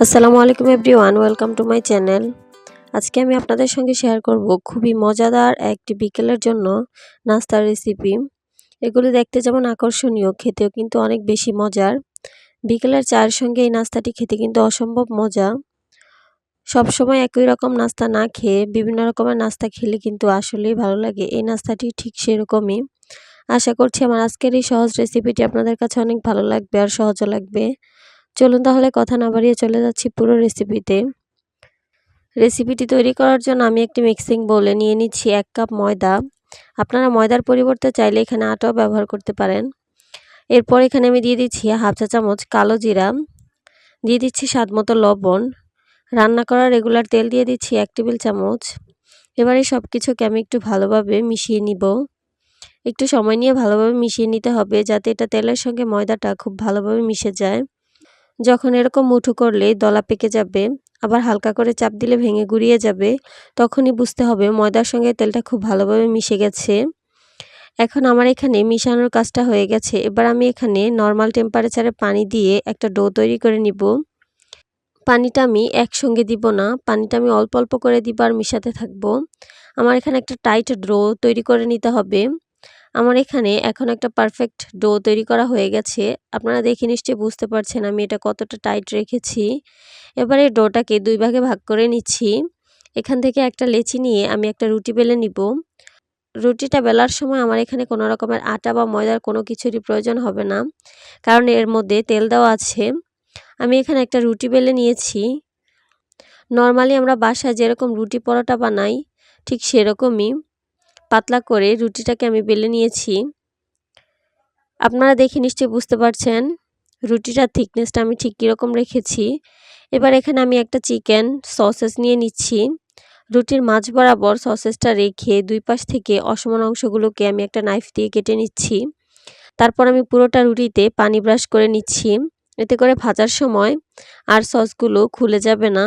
আসসালামু আলাইকুম everyone, welcome to my channel. আজকে আমি আপনাদের সঙ্গে শেয়ার করব খুবই মজাদার একটি বিকেলের জন্য নাস্তার রেসিপি এগুলো দেখতে যেমন আকর্ষণীয়, খেতেও কিন্তু অনেক বেশি মজার। বিকেলের চায়ের সঙ্গে এই নাস্তাটি খেতে কিন্তু অসম্ভব মজা। সবসময় একই রকম নাস্তা না খেয়ে বিভিন্ন রকমের নাস্তা খেলে কিন্তু আসলেই ভালো লাগে। এই নাস্তাটি ঠিক সেরকমই। আশা করছি আমার আজকের এই সহজ রেসিপিটি আপনাদের কাছে অনেক ভালো লাগবে আর সহজও লাগবে। চলুন তাহলে কথা না বাড়িয়ে চলে যাচ্ছি পুরো রেসিপিতে রেসিপিটি তৈরি করার জন্য আমি একটি মিক্সিং বলে নিয়ে নিচ্ছি এক কাপ ময়দা। আপনারা ময়দার পরিবর্তে চাইলে এখানে আটাও ব্যবহার করতে পারেন। এরপর এখানে আমি দিয়ে দিচ্ছি হাফ চা চামচ কালো জিরা। দিয়ে দিচ্ছি স্বাদ মতো লবণ। রান্না করা রেগুলার তেল দিয়ে দিচ্ছি এক টেবিল চামচ। এবারে সব কিছুকে আমি একটু ভালোভাবে মিশিয়ে নিব। একটু সময় নিয়ে ভালোভাবে মিশিয়ে নিতে হবে যাতে এটা তেলের সঙ্গে ময়দাটা খুব ভালোভাবে মিশে যায়। যখন এরকম মুঠো করলে দলা পেকে যাবে, আবার হালকা করে চাপ দিলে ভেঙে গুড়িয়ে যাবে, তখনই বুঝতে হবে ময়দার সঙ্গে তেলটা খুব ভালোভাবে মিশে গেছে। এখন আমার এখানে মিশানোর কাজটা হয়ে গেছে। এবার আমি এখানে নর্মাল টেম্পারেচারে পানি দিয়ে একটা ডো তৈরি করে নিব। পানিটা আমি একসঙ্গে দিব না, পানিটা আমি অল্প অল্প করে দিব আর মিশাতে থাকব। আমার এখানে একটা টাইট ডো তৈরি করে নিতে হবে। আমার এখানে এখন একটা পারফেক্ট ডো তৈরি করা হয়ে গেছে। আপনারা দেখে নিশ্চয়ই বুঝতে পারছেন আমি এটা কতটা টাইট রেখেছি। এবারে ডোটাকে দুই ভাগে ভাগ করে নিচ্ছি। এখান থেকে একটা লেচি নিয়ে আমি একটা রুটি বেলে নিব। রুটিটা বেলার সময় আমার এখানে কোনো রকমের আটা বা ময়দার কোনো কিছুরই প্রয়োজন হবে না, কারণ এর মধ্যে তেল দেওয়া আছে। আমি এখানে একটা রুটি বেলে নিয়েছি। নর্মালি আমরা বাসায় যেরকম রুটি পরোটা বানাই, ঠিক সেরকমই। পাতলা করে রুটিটাকে আমি বেলে নিয়েছি। আপনারা দেখে নিশ্চয়ই বুঝতে পারছেন রুটিটার থিকনেসটা আমি ঠিক কীরকম রেখেছি। এবার এখানে আমি একটা চিকেন সসেস নিয়ে নিচ্ছি। রুটির মাঝ বরাবর সসেসটা রেখে দুই পাশ থেকে অসমান অংশগুলোকে আমি একটা নাইফ দিয়ে কেটে নিচ্ছি। তারপর আমি পুরোটা রুটিতে পানি ব্রাশ করে নিচ্ছি। এতে করে ভাজার সময় আর সসগুলো খুলে যাবে না।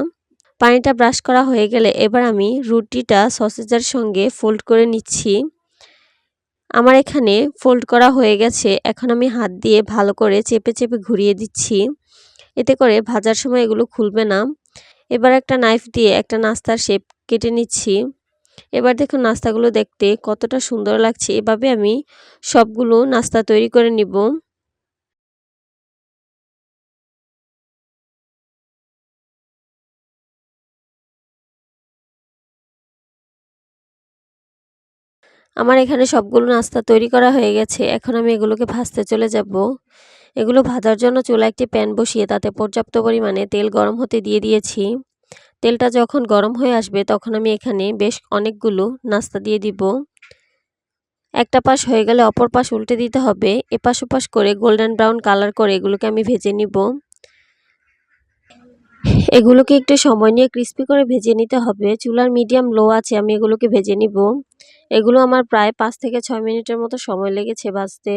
পানিটা ব্রাশ করা হয়ে গেলে এবার আমি রুটিটা সসেজের সঙ্গে ফোল্ড করে নিচ্ছি। আমার এখানে ফোল্ড করা হয়ে গেছে। এখন আমি হাত দিয়ে ভালো করে চেপে চেপে ঘুরিয়ে দিচ্ছি। এতে করে ভাজার সময় এগুলো খুলবে না। এবার একটা নাইফ দিয়ে একটা নাস্তার শেপ কেটে নিচ্ছি। এবার দেখুন নাস্তাগুলো দেখতে কতটা সুন্দর লাগছে। এভাবে আমি সবগুলো নাস্তা তৈরি করে নিব। আমার এখানে সবগুলো নাস্তা তৈরি করা হয়ে গেছে, এখন আমি এগুলোকে ভাজতে চলে যাব। এগুলো ভাজার জন্য চুলা একটি প্যান বসিয়ে তাতে পর্যাপ্ত পরিমাণে তেল গরম হতে দিয়ে দিয়েছি। তেলটা যখন গরম হয়ে আসবে তখন আমি এখানে বেশ অনেকগুলো নাস্তা দিয়ে দিব। একটা পাশ হয়ে গেলে অপর পাশ উল্টে দিতে হবে, এপাশ ওপাশ করে গোল্ডেন ব্রাউন কালার করে এগুলোকে আমি ভেজে নিব। এগুলোকে একটু সময় নিয়ে ক্রিস্পি করে ভেজে নিতে হবে। চুলার মিডিয়াম লো আছে, আমি এগুলোকে ভেজে নিব। এগুলো আমার প্রায় পাঁচ থেকে ছয় মিনিটের মতো সময় লেগেছে ভাজতে।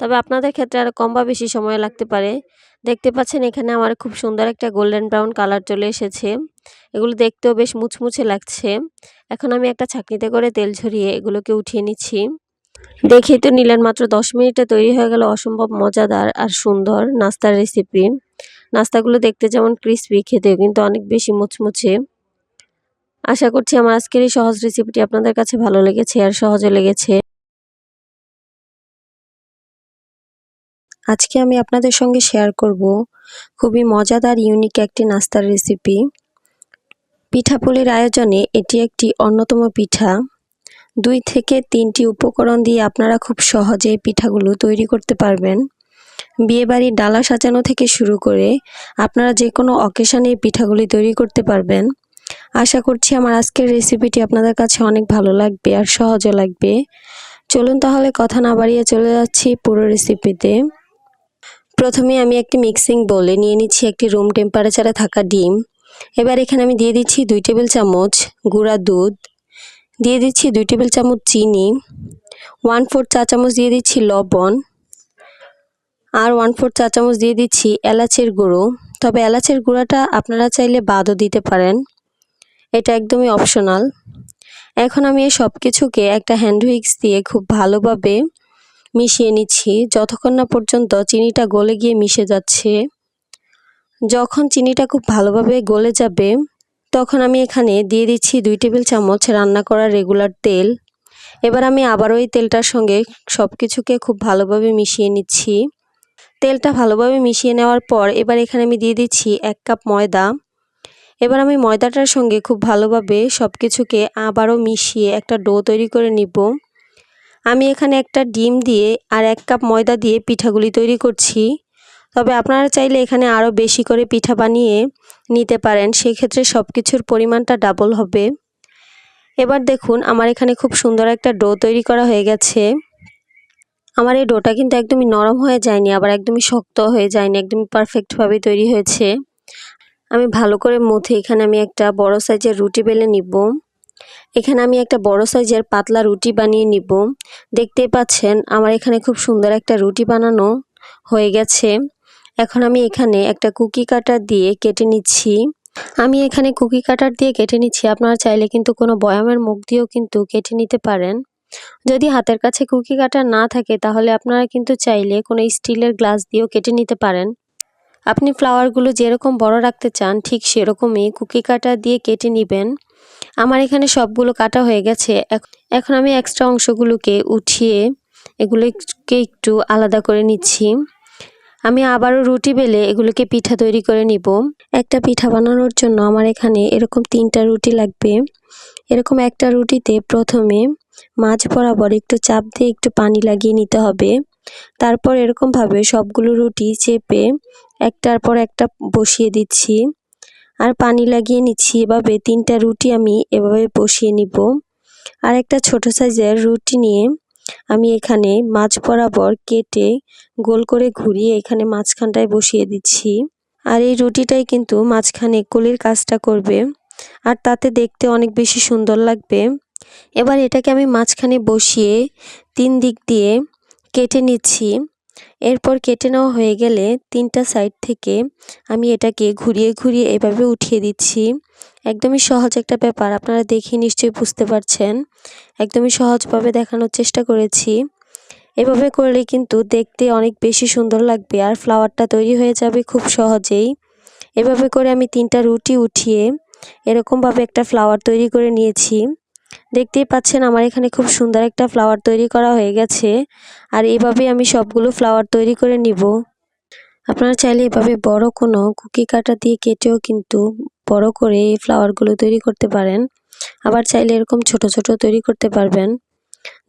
তবে আপনাদের ক্ষেত্রে আরও কম বা বেশি সময় লাগতে পারে। দেখতে পাচ্ছেন এখানে আমার খুব সুন্দর একটা গোল্ডেন ব্রাউন কালার চলে এসেছে। এগুলো দেখতেও বেশ মুচমুচে লাগছে। এখন আমি একটা ছাঁকনিতে করে তেল ঝরিয়ে এগুলোকে উঠিয়ে নিচ্ছি। দেখেই তো নিলেন মাত্র দশ মিনিটে তৈরি হয়ে গেল অসম্ভব মজাদার আর সুন্দর নাস্তার রেসিপি নাস্তাগুলো দেখতে যেমন ক্রিসপি খেতেও কিন্তু অনেক বেশি মুচমুচে। আশা করছি আমার আজকের এই সহজ রেসিপিটি আপনাদের কাছে ভালো লেগেছে, আর সহজে লেগেছে। আজকে আমি আপনাদের সঙ্গে শেয়ার করব খুবই মজাদার ইউনিক একটি নাস্তার রেসিপি পিঠাপুলির আয়োজনে এটি একটি অন্যতম পিঠা। দুই থেকে তিনটি উপকরণ দিয়ে আপনারা খুব সহজে পিঠাগুলো তৈরি করতে পারবেন। বিয়েবাড়ির ডালা সাজানো থেকে শুরু করে আপনারা যে কোনো অকেশানে পিঠাগুলি তৈরি করতে পারবেন। আশা করছি আমার আজকের রেসিপিটি আপনাদের কাছে অনেক ভালো লাগবে আর সহজও লাগবে। চলুন তাহলে কথা না বাড়িয়ে চলে যাচ্ছি পুরো রেসিপিতে। প্রথমে আমি একটি মিক্সিং বলে নিয়ে নিচ্ছি একটি রুম টেম্পারেচারে থাকা ডিম। এবার এখানে আমি দিয়ে দিচ্ছি দুই টেবিল চামচ গুঁড়া দুধ, দিয়ে দিচ্ছি দুই টেবিল চামচ চিনি ওয়ান ফোর চা চামচ দিয়ে দিচ্ছি লবণ আর ওয়ান ফোর চা চামচ দিয়ে দিচ্ছি এলাচের গুঁড়ো। তবে এলাচের গুঁড়াটা আপনারা চাইলে বাদও দিতে পারেন। এটা একদমই অপশনাল এখন আমি এই সব কিছুকে একটা হ্যান্ড হুইক্স দিয়ে খুব ভালোভাবে মিশিয়ে নিচ্ছি। যতক্ষণ না পর্যন্ত চিনিটা গলে গিয়ে মিশে যাচ্ছে। যখন চিনিটা খুব ভালোভাবে গলে যাবে, তখন আমি এখানে দিয়ে দিচ্ছি দুই টেবিল চামচ রান্না করা রেগুলার তেল। এবার আমি আবারও এই তেলটার সঙ্গে সব কিছুকে খুব ভালোভাবে মিশিয়ে নিচ্ছি। তেলটা ভালোভাবে মিশিয়ে নেওয়ার পর এবার এখানে আমি দিয়ে দিচ্ছি এক কাপ ময়দা। এবার আমি ময়দাটার সঙ্গে খুব ভালোভাবে সব কিছুকে আবারও মিশিয়ে একটা ডো তৈরি করে নিব। আমি এখানে একটা ডিম দিয়ে আর এক কাপ ময়দা দিয়ে পিঠাগুলি তৈরি করছি। তবে আপনারা চাইলে এখানে আরও বেশি করে পিঠা বানিয়ে নিতে পারেন, সেক্ষেত্রে সব কিছুর পরিমাণটা ডাবল হবে। এবার দেখুন, আমার এখানে খুব সুন্দর একটা ডো তৈরি করা হয়ে গেছে। আমার এই ডোটা কিন্তু একদমই নরম হয়ে যায়নি, আবার একদমই শক্ত হয়ে যায়নি, একদমই পারফেক্টভাবে তৈরি হয়েছে। আমি ভালো করে মুথে এখানে আমি একটা বড় সাইজের রুটি বেলে নিব। এখানে আমি একটা বড় সাইজের পাতলা রুটি বানিয়ে নিব। দেখতে পাচ্ছেন আমার এখানে খুব সুন্দর একটা রুটি বানানো হয়ে গেছে। এখন আমি এখানে একটা কুকি কাটার দিয়ে কেটে নিচ্ছি। আমি এখানে কুকি কাটার দিয়ে কেটে নিচ্ছি, আপনারা চাইলে কিন্তু কোনো বয়ামের মুখ দিয়েও কিন্তু কেটে নিতে পারেন। যদি হাতের কাছে কুকি কাটার না থাকে, তাহলে আপনারা কিন্তু চাইলে কোনো স্টিলের গ্লাস দিয়েও কেটে নিতে পারেন। আপনি ফ্লাওয়ারগুলো যেরকম বড় রাখতে চান, ঠিক সেরকমই কুকি কাটা দিয়ে কেটে নেবেন। আমার এখানে সবগুলো কাটা হয়ে গেছে। এখন আমি এক্সট্রা অংশগুলোকে উঠিয়ে এগুলোকে একটু আলাদা করে নিচ্ছি। আমি আবারও রুটি বেলে এগুলোকে পিঠা তৈরি করে নিব। একটা পিঠা বানানোর জন্য আমার এখানে এরকম তিনটা রুটি লাগবে। এরকম একটা রুটিতে প্রথমে মাছ বরাবর একটু চাপ দিয়ে একটু পানি লাগিয়ে নিতে হবে। তারপর এরকমভাবে সবগুলো রুটি চেপে একটার পর একটা বসিয়ে দিচ্ছি। আর পানি লাগিয়ে নিচ্ছি, এভাবে তিনটা রুটি আমি এভাবে বসিয়ে নিব। আর একটা ছোট সাইজের রুটি নিয়ে আমি এখানে মাছ বরাবর কেটে গোল করে ঘুরিয়ে এখানে মাঝখানটায় বসিয়ে দিচ্ছি। আর এই রুটিটাই কিন্তু মাঝখানে কলির কাজটা করবে। আর তাতে দেখতে অনেক বেশি সুন্দর লাগবে। এবার এটাকে আমি মাঝখানে বসিয়ে তিন দিক দিয়ে কেটে নিচ্ছি। এরপর কেটে নেওয়া হয়ে গেলে তিনটা সাইড থেকে আমি এটাকে ঘুরিয়ে ঘুরিয়ে এভাবে উঠিয়ে দিচ্ছি। একদমই সহজ একটা ব্যাপার, আপনারা দেখে নিশ্চয়ই বুঝতে পারছেন। একদমই সহজভাবে দেখানোর চেষ্টা করেছি। এভাবে করলে কিন্তু দেখতে অনেক বেশি সুন্দর লাগবে আর ফ্লাওয়ারটা তৈরি হয়ে যাবে খুব সহজেই। এভাবে করে আমি তিনটা রুটি উঠিয়ে এরকমভাবে একটা ফ্লাওয়ার তৈরি করে নিয়েছি। দেখতেই পাচ্ছেন আমার এখানে খুব সুন্দর একটা ফ্লাওয়ার তৈরি করা হয়ে গেছে। আর এভাবে আমি সবগুলো ফ্লাওয়ার তৈরি করে নিব। আপনারা চাইলে এভাবে বড় কোনো কুকি কাটা দিয়ে কেটেও কিন্তু বড় করে এই ফ্লাওয়ারগুলো তৈরি করতে পারেন। আবার চাইলে এরকম ছোট ছোট তৈরি করতে পারবেন।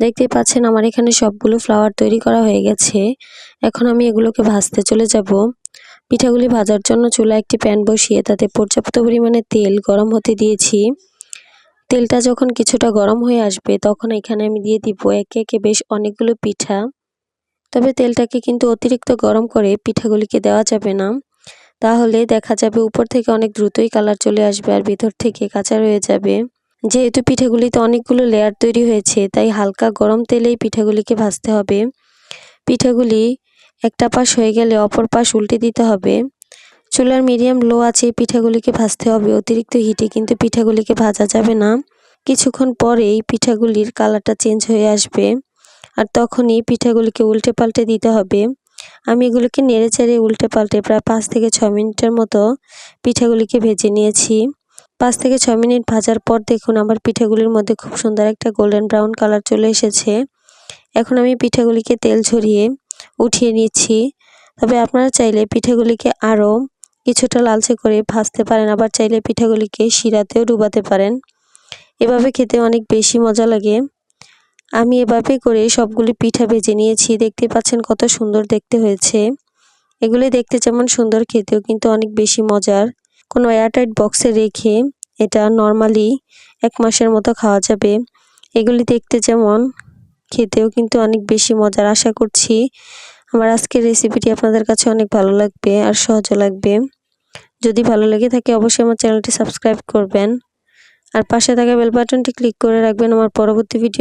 দেখতেই পাচ্ছেন আমার এখানে সবগুলো ফ্লাওয়ার তৈরি করা হয়ে গেছে। এখন আমি এগুলোকে ভাজতে চলে যাব। পিঠাগুলি ভাজার জন্য চুলা একটি প্যান বসিয়ে তাতে পর্যাপ্ত পরিমাণে তেল গরম হতে দিয়েছি। তেলটা যখন কিছুটা গরম হয়ে আসবে, তখন এখানে আমি দিয়ে দিব একে একে বেশ অনেকগুলো পিঠা। তবে তেলটাকে কিন্তু অতিরিক্ত গরম করে পিঠাগুলিকে দেওয়া যাবে না। তাহলে দেখা যাবে উপর থেকে অনেক দ্রুতই কালার চলে আসবে আর ভিতর থেকে কাঁচা রয়ে যাবে। যেহেতু পিঠাগুলিতে অনেকগুলো লেয়ার তৈরি হয়েছে, তাই হালকা গরম তেলেই পিঠাগুলিকে ভাজতে হবে। পিঠাগুলি একটা পাশ হয়ে গেলে অপর পাশ উল্টে দিতে হবে। চুলার মিডিয়াম লো আছে, এই পিঠাগুলিকে ভাজতে হবে। অতিরিক্ত হিটে কিন্তু পিঠাগুলিকে ভাজা যাবে না। কিছুক্ষণ পরেই পিঠাগুলির কালারটা চেঞ্জ হয়ে আসবে। আর তখনই পিঠাগুলিকে উল্টে পাল্টে দিতে হবে। আমি এগুলিকে নেড়ে চেড়ে উল্টে পাল্টে প্রায় পাঁচ থেকে ছ মিনিটের মতো পিঠাগুলিকে ভেজে নিয়েছি। পাঁচ থেকে ছ মিনিট ভাজার পর দেখুন আমার পিঠাগুলির মধ্যে খুব সুন্দর একটা গোল্ডেন ব্রাউন কালার চলে এসেছে। এখন আমি পিঠাগুলিকে তেল ঝরিয়ে উঠিয়ে নিচ্ছি। তবে আপনারা চাইলে পিঠাগুলিকে আরও কিছুটা লালচে করে ভাজতে পারেন, আবার চাইলে পিঠাগুলিকে শিরাতেও ডুবাতে পারেন। এভাবে খেতে অনেক বেশি মজা লাগে। আমি এভাবে করে সবগুলি পিঠা ভেজে নিয়েছি। দেখতে পাচ্ছেন কত সুন্দর দেখতে হয়েছে। এগুলি দেখতে যেমন সুন্দর খেতেও কিন্তু অনেক বেশি মজার। কোনো এয়ারটাইট বক্সে রেখে এটা নর্মালি এক মাসের মতো খাওয়া যাবে। এগুলি দেখতে যেমন খেতেও কিন্তু অনেক বেশি মজার। আশা করছি আমার আজকের রেসিপিটি আপনাদের কাছে অনেক ভালো লাগবে আর সহজও লাগবে। যদি ভালো লেগে থাকে অবশ্যই আমার চ্যানেলটি সাবস্ক্রাইব করবেন। আর পাশে থাকা বেল বাটনটি ক্লিক করে রাখবেন আমার পরবর্তী ভিডিও